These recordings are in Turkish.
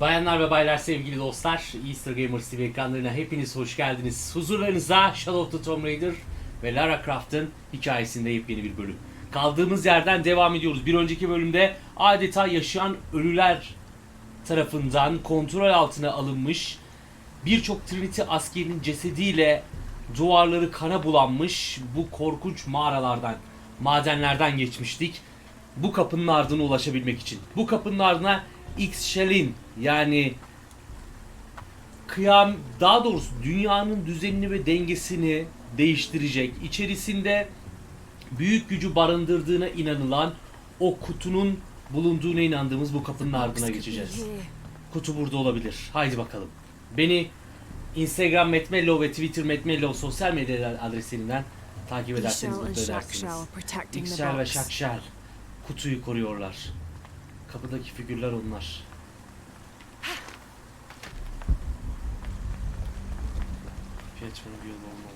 Bayanlar ve baylar sevgili dostlar Easter Gamers TV ekranlarına hepiniz hoş geldiniz. Huzurlarınızda Shadow of the Tomb Raider ve Lara Croft'ın hikayesinde yepyeni bir bölüm. Kaldığımız yerden devam ediyoruz. Bir önceki bölümde adeta yaşayan ölüler tarafından kontrol altına alınmış birçok Trinity askerinin cesediyle duvarları kana bulanmış bu korkunç mağaralardan, madenlerden geçmiştik. Bu kapının ardına ulaşabilmek için. Bu kapının ardına X Shell'in yani kıyam daha doğrusu dünyanın düzenini ve dengesini değiştirecek. İçerisinde büyük gücü barındırdığına inanılan o kutunun bulunduğuna inandığımız bu kapının ardına geçeceğiz. Kutu burada olabilir. Haydi bakalım. Beni Instagram Metmello ve Twitter Metmello sosyal medya adreslerinden takip ederseniz mutlu edersiniz. İksel ve. Şakşal kutuyu koruyorlar. Kapıdaki figürler onlar. Açmanın bir yolu olmalı.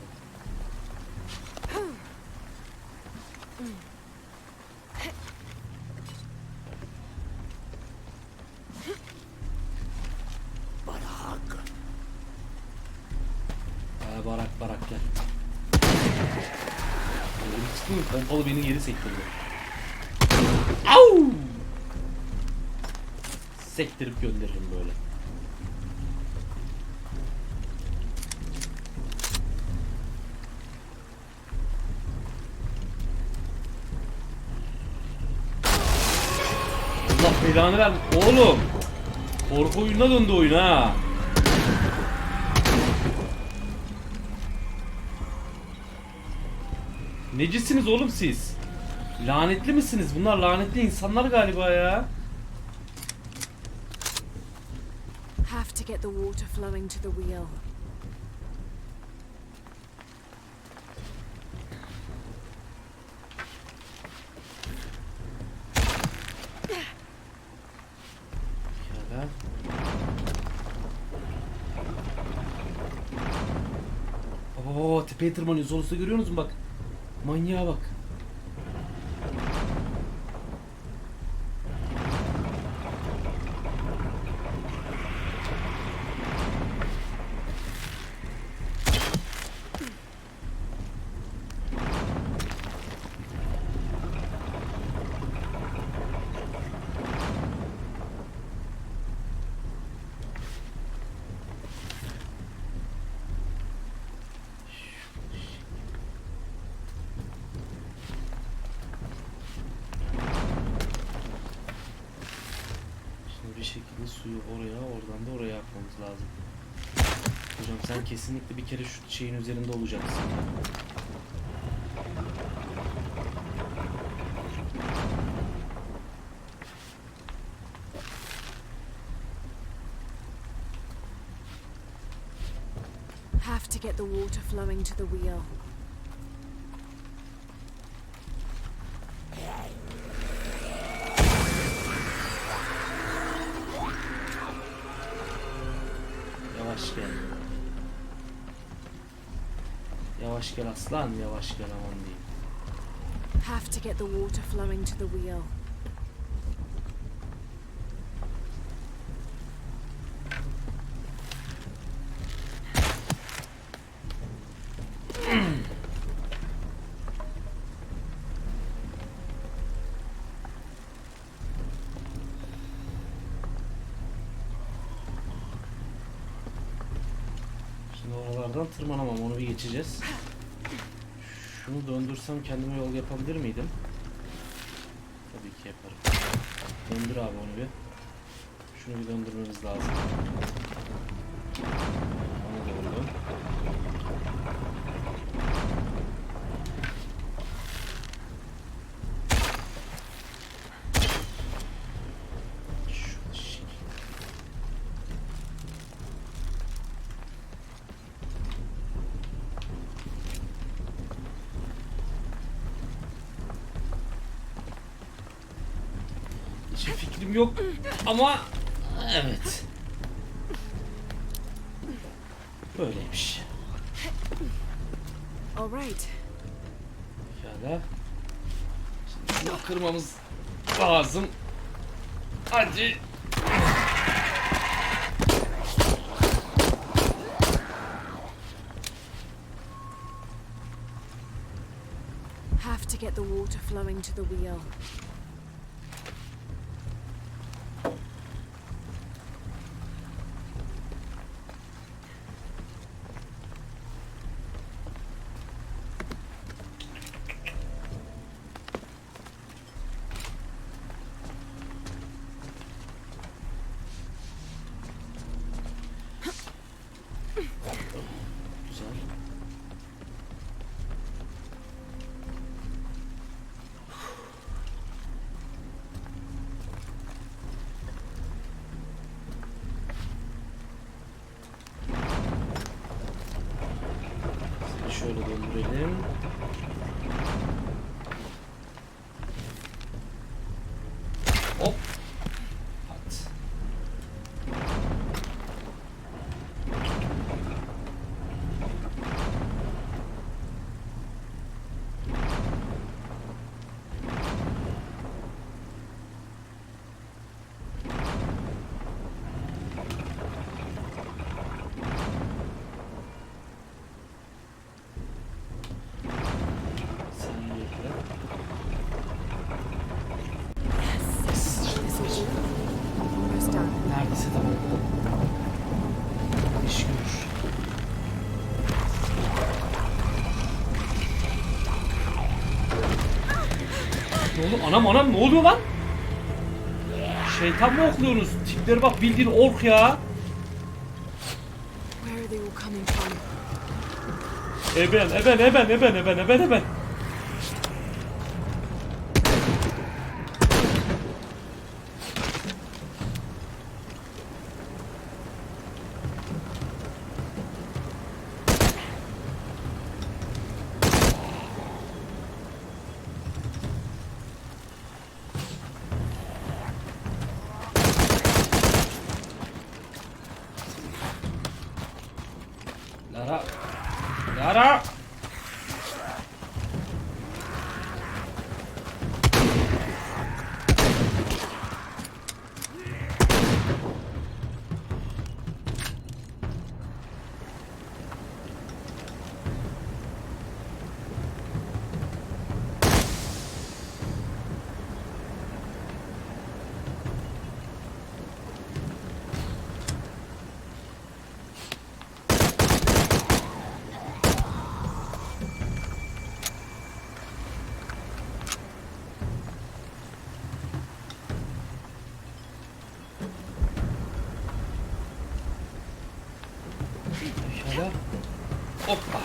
Barak. barak barak gel. Oğlum mı? Pompalı beni geri sektirdi. Au! Sektirip gönderirim böyle. Allah belanı ver. Oğlum. Korku oyununa döndü oyun ha. Necisiniz oğlum siz? Lanetli misiniz? Bunlar lanetli insanlar galiba ya. Have to get the water flowing to the wheel. Oo. Solusta görüyor musun bak. Manyağa bak. Şimdi bir şekilde suyu oraya, oradan da oraya atmamız lazım. Hocam sen kesinlikle bir kere şu şeyin üzerinde olacaksın. Have to get the water flowing to the wheel. Gel aslan, yavaş gel aman diyeyim. Have to get the water flowing to the wheel. Şimdi oralardan tırmanamam, onu bir geçeceğiz. Şunu döndürsem kendime yol yapabilir miydim? Tabii ki yaparım. Döndür abi onu bir. Şunu bir döndürmemiz lazım. fikrim yok ama evet. Böyleymiş. Alright. Pekala. Şimdi şunu kırmamız lazım. Hadi. Have to get the water flowing to the wheel. Şöyle anam anam ne oluyor lan? Şeytan mı okluyorsunuz? Tipleri bak bildiğin ork ya. From? Eben eben eben eben eben eben eben. Lara. Lara. Şöyle. Hoppa.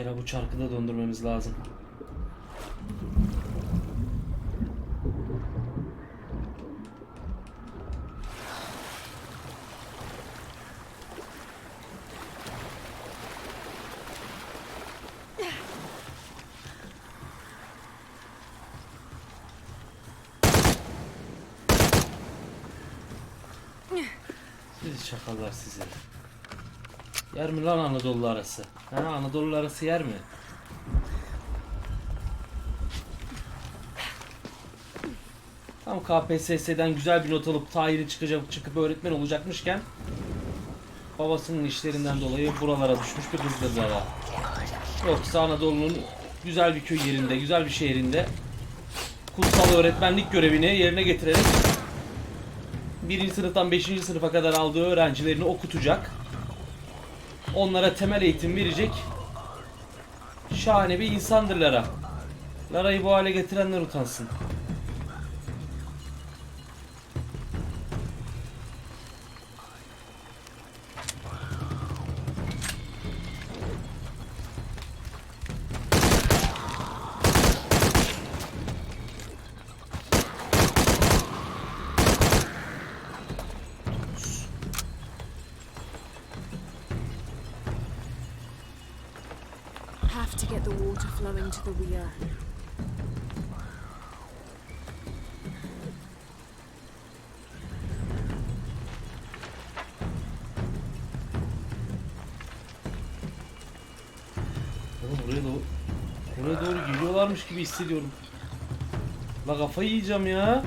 Pekala bu çarkı da döndürmemiz lazım. Sizi çakallar sizi. Yer mi lan Anadolu arası? Ha Anadolu arası yer mi? Tam KPSS'den güzel bir not alıp tayini çıkacak, çıkıp öğretmen olacakmışken babasının işlerinden dolayı buralara düşmüş bir kızdır daha. Yoksa Anadolu'nun güzel bir köy yerinde, güzel bir şehrinde kutsal öğretmenlik görevini yerine getirerek birinci sınıftan 5. sınıfa kadar aldığı öğrencilerini okutacak. Onlara temel eğitim verecek. Şahane bir insandır Lara. Lara'yı bu hale getirenler utansın. Doğru geliyorlarmış gibi hissediyorum. La kafayı yiyeceğim ya.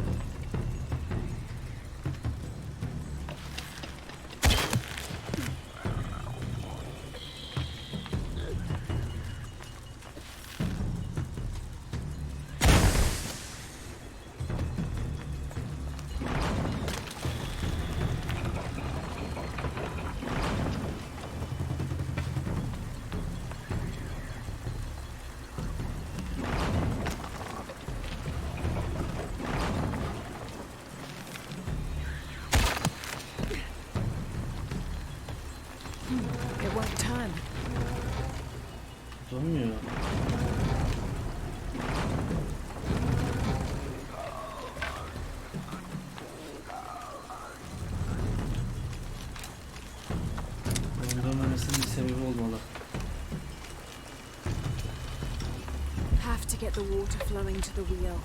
Get the water flowing to the wheel.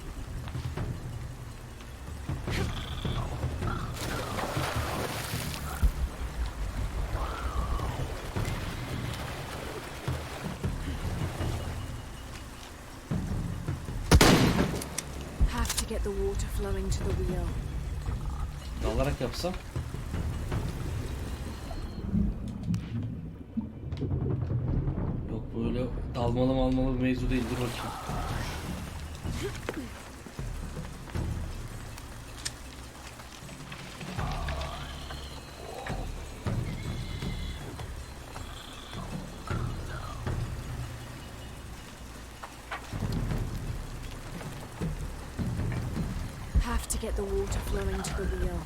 Have to get the water flowing to the wheel. Dalarak yapsam. Dalmalı malmalı bir mevzu değil. Dur bakayım. To get the water flowing to the wheel.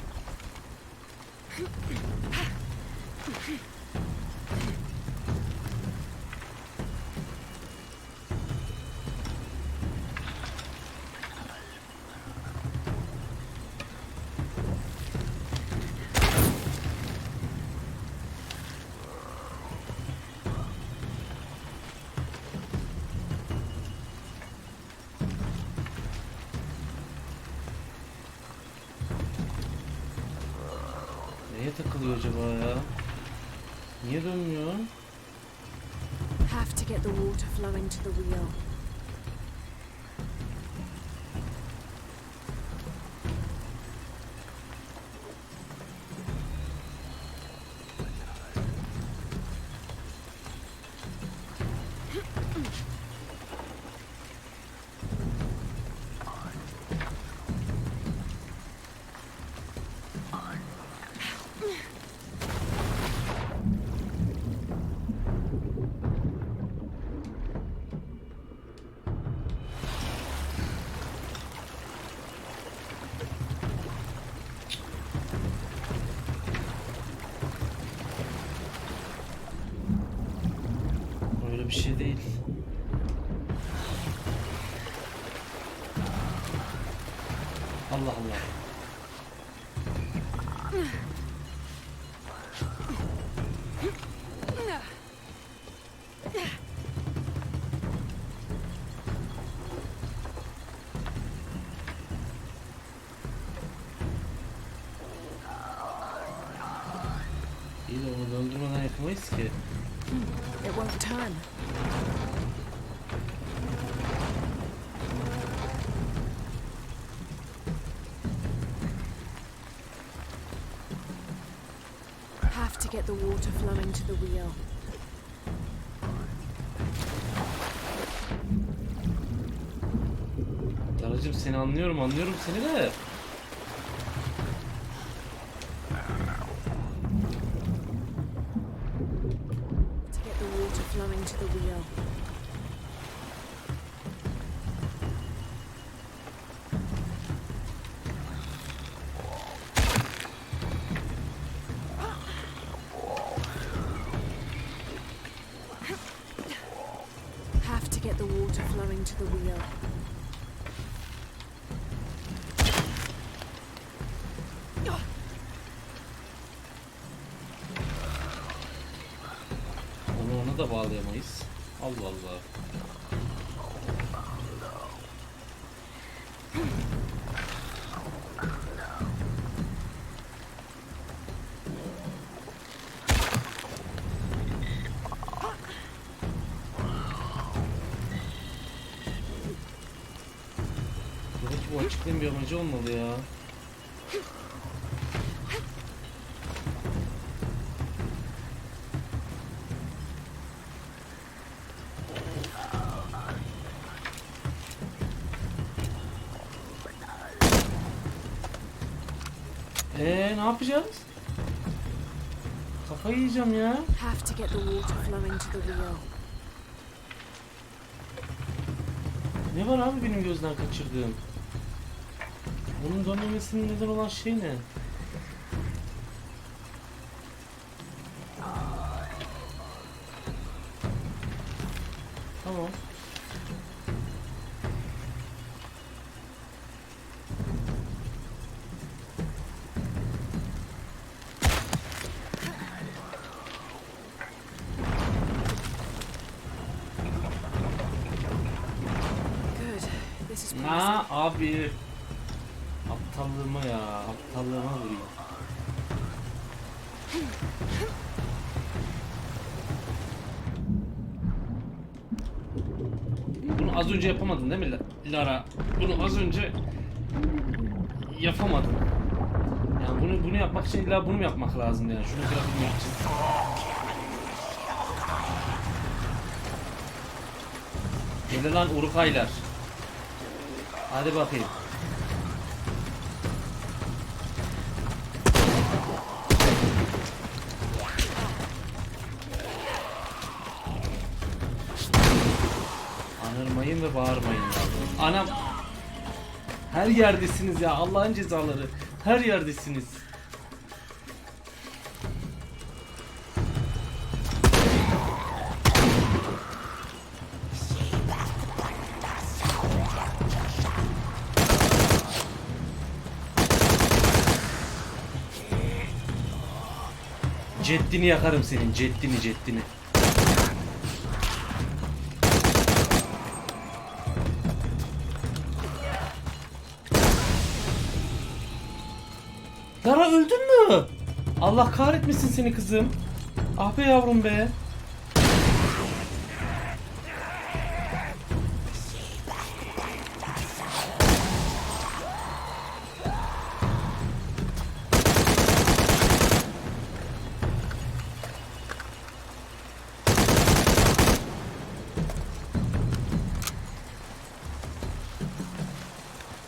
Acaba ya? Niye dönmüyor? Have to get the water flowing to the wheel. Bir şey değil. Allah Allah. To the wheel. Daracım seni anlıyorum anlıyorum seni de. da bağlayamayız. Allah Allah. Buradaki bu açıklığın bir amacı olmalı ya. Yapacağız? Kafayı yiyeceğim ya. Have to get the water flowing to the wheel. Ne var abi benim gözden kaçırdığım? Onun dönmemesinin neden olan şey ne? Önce yapamadın değil mi La- Lara? Bunu az önce yapamadın. Yani bunu bunu yapmak için illa bunu yapmak lazım yani şunu kırabilmek için. Gel lan urukaylar. Hadi bakayım. Bağırmayın ya. Anam. Her yerdesiniz ya. Allah'ın cezaları. Her yerdesiniz. Ceddini yakarım senin. Ceddini ceddini. Lara öldün mü? Allah kahretmesin seni kızım. Ah be yavrum be.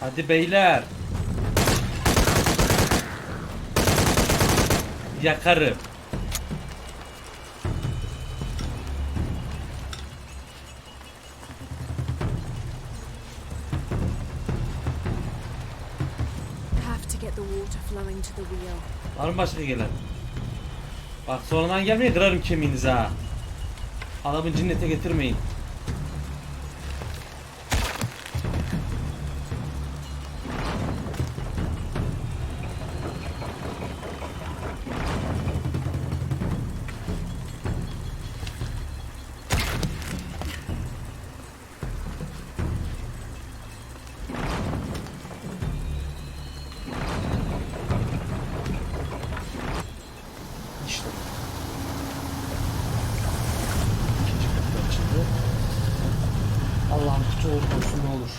Hadi beyler. Yakarım. Have to get the water flowing to the wheel. Var mı başka gelen? Bak sonradan gelmeye kırarım kemiğinizi ha. Adamı cinnete getirmeyin. Olur olsun ne olur.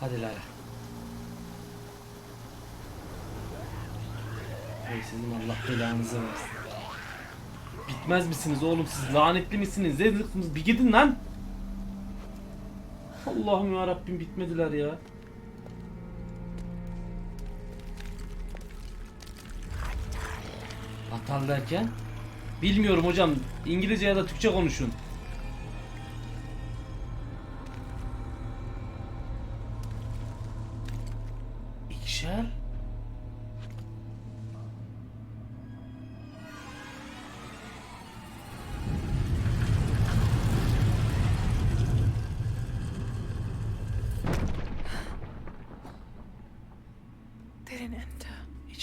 Hadi Lara. Ey sizin Allah belanızı versin. Bitmez misiniz oğlum siz lanetli misiniz? Ne? Bir gidin lan. Allah'ım ya Rabbim bitmediler ya. Atal derken? Bilmiyorum hocam. İngilizce ya da Türkçe konuşun.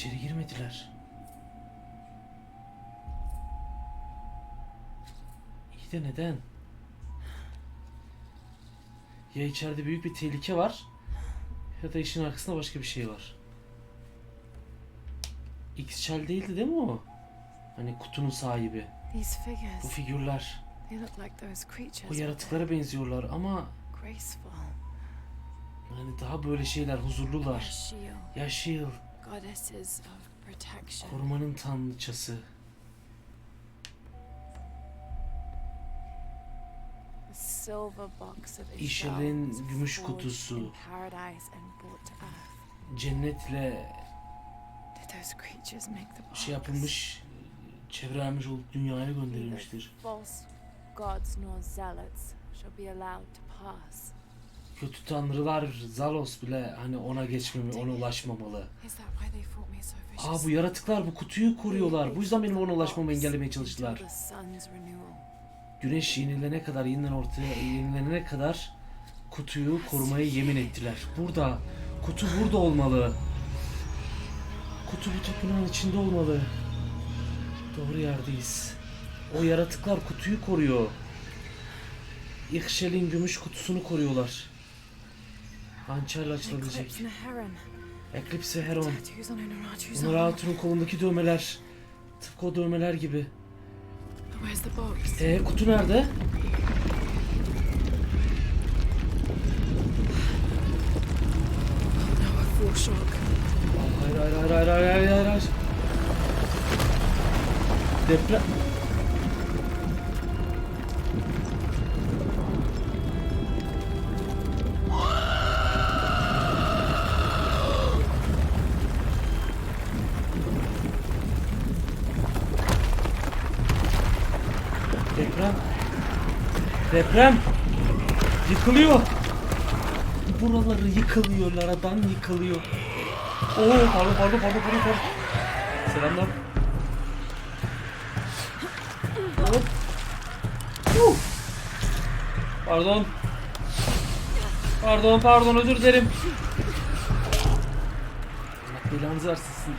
İçeri girmediler. İyi de neden? Ya içeride büyük bir tehlike var ya da işin arkasında başka bir şey var. X-Shell değildi değil mi o? Hani kutunun sahibi. Bu figürler. O yaratıklara benziyorlar ama. Yani daha böyle şeyler huzurlular. Shield, Yaşıl, goddesses of protection. korumanın tanrıçası. Was gümüş kutusu. Cennetle şey yapılmış, çevrelenmiş olup dünyaya gönderilmiştir. Kötü tanrılar, Zalos bile hani ona geçmemi, ona ulaşmamalı. Aa bu yaratıklar bu kutuyu koruyorlar. Bu yüzden benim ona ulaşmamı engellemeye çalıştılar. Güneş yenilene kadar, yeniden ortaya yenilenene kadar kutuyu korumaya yemin ettiler. Burada, kutu burada olmalı. Kutu bu tapınağın içinde olmalı. Doğru yerdeyiz. O yaratıklar kutuyu koruyor. İhşel'in gümüş kutusunu koruyorlar. Hançerle açılabilecek. Eclipse heron. Eclipse Heron. Tattoos on Unaratu's Onur arm. Hatun'un kolundaki dövmeler. Tıpkı o dövmeler gibi. Where's the box? E kutu nerede? Hayır hayır hayır hayır hayır hayır hayır. Deprem. Deprem. Yıkılıyor. Buraları yıkılıyor, laradan yıkılıyor. Oo pardon pardon pardon pardon pardon. Selamlar. Hop. Huh. Pardon. Pardon pardon özür dilerim. Allah belanızı versin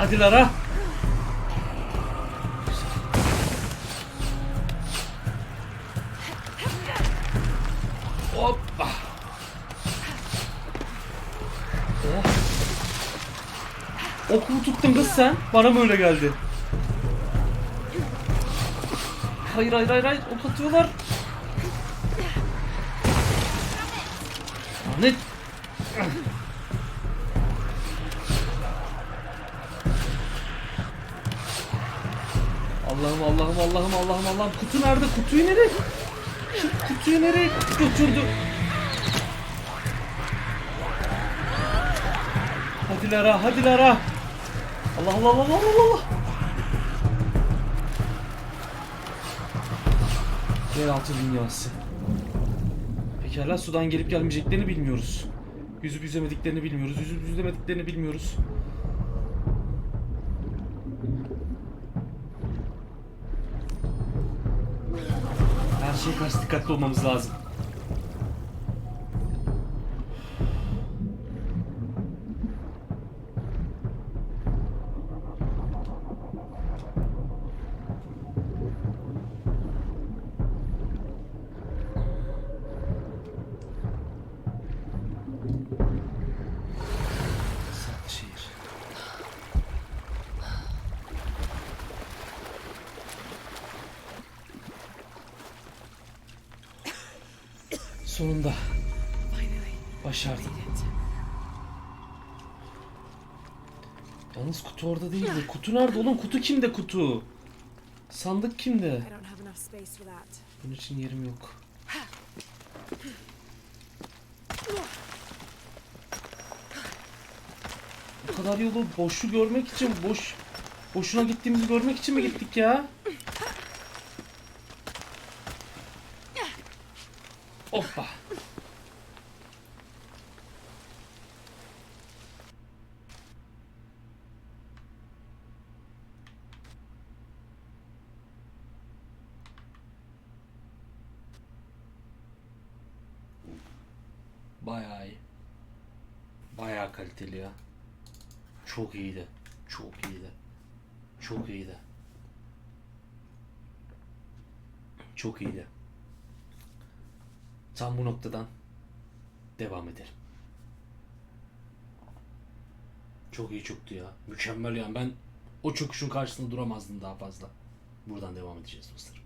Hadi Lara. Hoppa. Oh. Okulu tuttun kız sen. Bana mı öyle geldi? Hayır hayır hayır hayır. Ok atıyorlar. Allah'ım Allah'ım Allah'ım Allah'ım Allah'ım. Kutu nerede? Kutuyu nereye? Kutuyu nereye götürdü? Hadi Lara, hadi Lara. Allah Allah Allah Allah. Allah. Yeraltı dünyası. Pekala sudan gelip gelmeyeceklerini bilmiyoruz. Yüzüp yüzemediklerini bilmiyoruz. Yüzüp yüzemediklerini bilmiyoruz. Шерсть котомом злазит. Sonunda başardım. Yalnız kutu orada değildi. Kutu nerede oğlum? Kutu kimde kutu? Sandık kimde? Bunun için yerim yok. Bu kadar yolu boşu görmek için boş boşuna gittiğimizi görmek için mi gittik ya? Hoppa. Bayağı iyi. Bayağı kaliteli ya. Çok iyiydi. Çok iyiydi. Çok iyiydi. Çok iyiydi. Tam bu noktadan devam edelim. Çok iyi çöktü ya. Mükemmel yani ben o çöküşün karşısında duramazdım daha fazla. Buradan devam edeceğiz dostlarım.